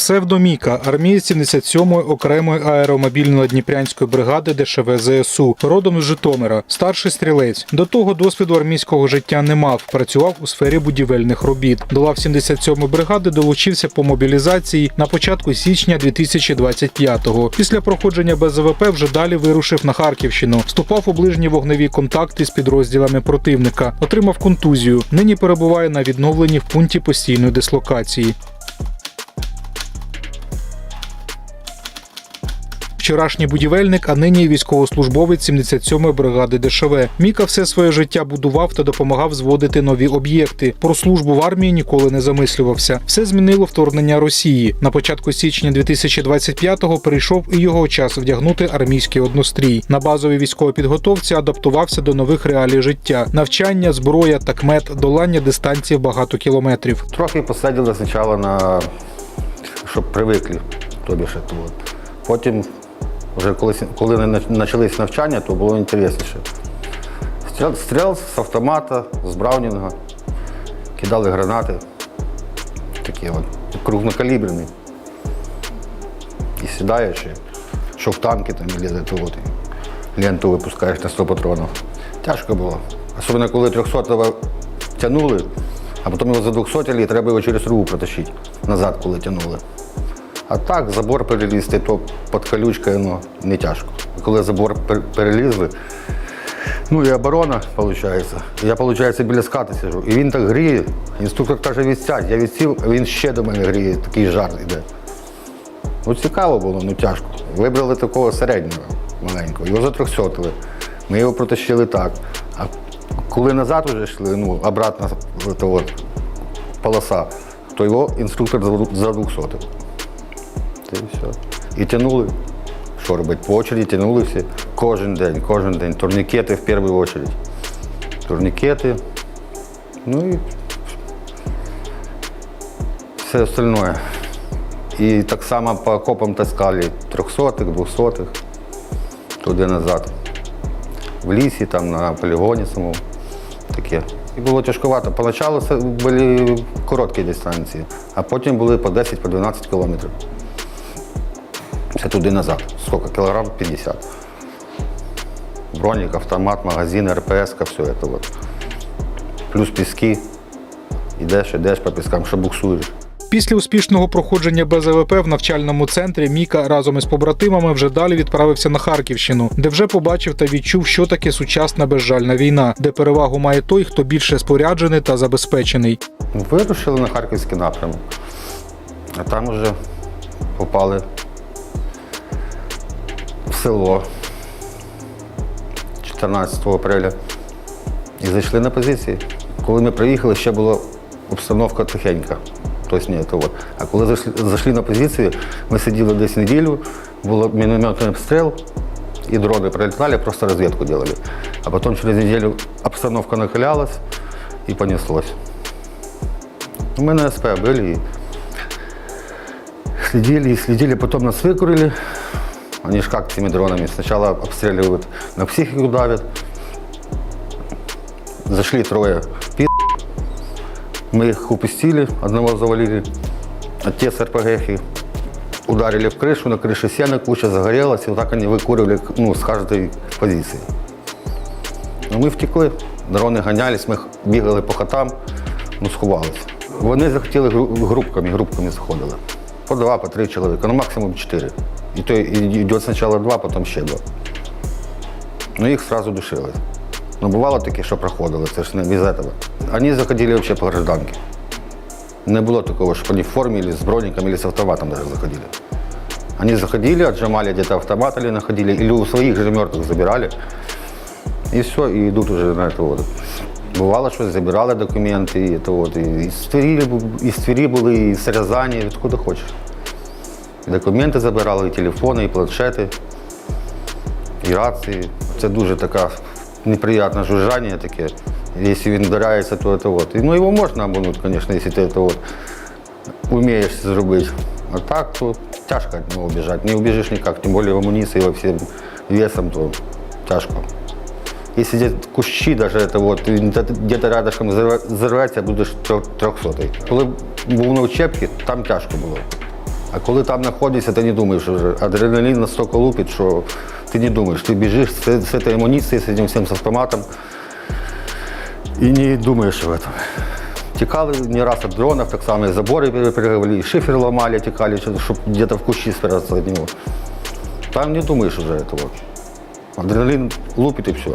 Псевдоміка, армієць 77-ї окремої аеромобільно-дніпрянської бригади ДШВ ЗСУ, родом з Житомира, старший стрілець. До того досвіду армійського життя не мав. Працював у сфері будівельних робіт. До лав 77-ї бригади долучився по мобілізації на початку січня 2025-го. Після проходження БЗВП вже далі вирушив на Харківщину. Вступав у ближні вогневі контакти з підрозділами противника. Отримав контузію. Нині перебуває на відновленні в пункті постійної дислокації. Вчорашній будівельник, а нині військовослужбовець 77-ї бригади ДШВ. Міка все своє життя будував та допомагав зводити нові об'єкти. Про службу в армії ніколи не замислювався. Все змінило вторгнення Росії. На початку січня 2025-го прийшов і його час вдягнути армійський однострій. На базовій військовій підготовці адаптувався до нових реалій життя: навчання, зброя, такмет, долання дистанції багато кілометрів. Трохи посиділи спочатку на щоб привикли, тобі ще то от. Потім, вже коли, коли не почались навчання, то було інтересніше. Стріл, з автомата, з браунінга, кидали гранати. Такі от, крупнокаліберні. І сідаєш, і що в танки там от, ленту випускаєш на 100 патронів. Тяжко було. Особливо коли 300-го тягнули, а потім його за 200 і треба його через руку протащити назад, коли тягнули. А так, забор перелізти, то під колючкою ну, не тяжко. Коли забор перелізли, ну і оборона, виходить. Я, виходить, біля скати сижу. І він так гріє. Інструктор каже, відсядь. Я відсів, він ще до мене гріє, такий жар йде. Ну, цікаво було, ну тяжко. Вибрали такого середнього маленького, його затрьохсотили. Ми його протащили так. А коли назад вже йшли, ну, обратно то от, полоса, то його інструктор задвухсотив. І все. І тягнули. Що робити? По очереді тягнули всі. Кожен день, кожен день. Турнікети в першу очередь. Турнікети. Ну і все остальное. І так само по окопам таскали трьохсотих, двохсотих, туди назад. В лісі, там на полігоні самому. Таке. І було тяжковато. Поначалу це були короткі дистанції, а потім були по 10-12 по 12 кілометрів. Це туди назад. Сколько? Кілограм 50. Бронік, автомат, магазин, РПС, все це. Вот. Плюс піски. Ідеш, ідеш по піскам, що буксуєш. Після успішного проходження БЗВП в навчальному центрі Міка разом із побратимами вже далі відправився на Харківщину, де вже побачив та відчув, що таке сучасна безжальна війна, де перевагу має той, хто більше споряджений та забезпечений. Вирушили на харківський напрямок, а там вже попали село 14 апреля і зайшли на позиції. Коли ми приїхали, ще була обстановка тихенька. Тобто, ні, то от. А коли зайшли, зайшли на позицію, ми сиділи десь неділю, було мінометний обстріл, і дрони прилетали, просто розвідку робили. А потім через неділю обстановка накалялась і понеслось. Мы на СП были и следили, и следили, потом нас выкурили. Они ж как этими дронами. Сначала обстреливают, на психику давят. Зашли трое пи***. Мы их упустили, одного завалили. А те с РПГ ударили в крышу, на крыше сена куча загорелась, и вот так они выкуривали ну, с каждой позиции. Ну, ми втекли, дрони ганялись, ми бігали по хатам, ну сховалися. Вони захотіли гру- групками, групками заходили. По два, по три чоловіка, ну максимум чотири. І то йде спочатку два, потім ще два. Ну їх одразу душили. Ну бувало таке, що проходили, це ж не без этого. Вони заходили взагалі по гражданки. Не було такого, що вони в формі, или з броніком, или з автоматом даже заходили. Они заходили, отжимали где-то автомат или находили, или у своих же мертвых забирали. І все, і йдуть уже на це. От. Бувало, що забирали документи, і, це от, і, і з Твері були, і з Рязані, відкуди хочеш. Документи забирали, і телефони, і планшети, і рації. Це дуже така неприємне жужжання таке. Якщо він вдарається, то це от. Ну його можна обманути, звісно, якщо ти це от вмієш зробити. А так, то тяжко від нього убіжати. Не убіжиш ніяк, тим більше в амуніції всім весом, то тяжко. Где кущи даже, это вот, рядышком взорве- взорветься, будеш трьохсотий. Коли був на учебці, там тяжко було. А коли там знаходишся, ти не думаєш вже. Адреналін настільки лупить, що ти не думаєш. Ти біжиш з, з цією амуніцією, з цим всім з автоматом і не думаєш об этом. Тікали не раз від дронів, так само і забори перепрыгивали, і шифер ламали, тікали, щоб где-то в кущі спрятатися від нього. Там не думаєш уже этого. Адреналин лупить і все.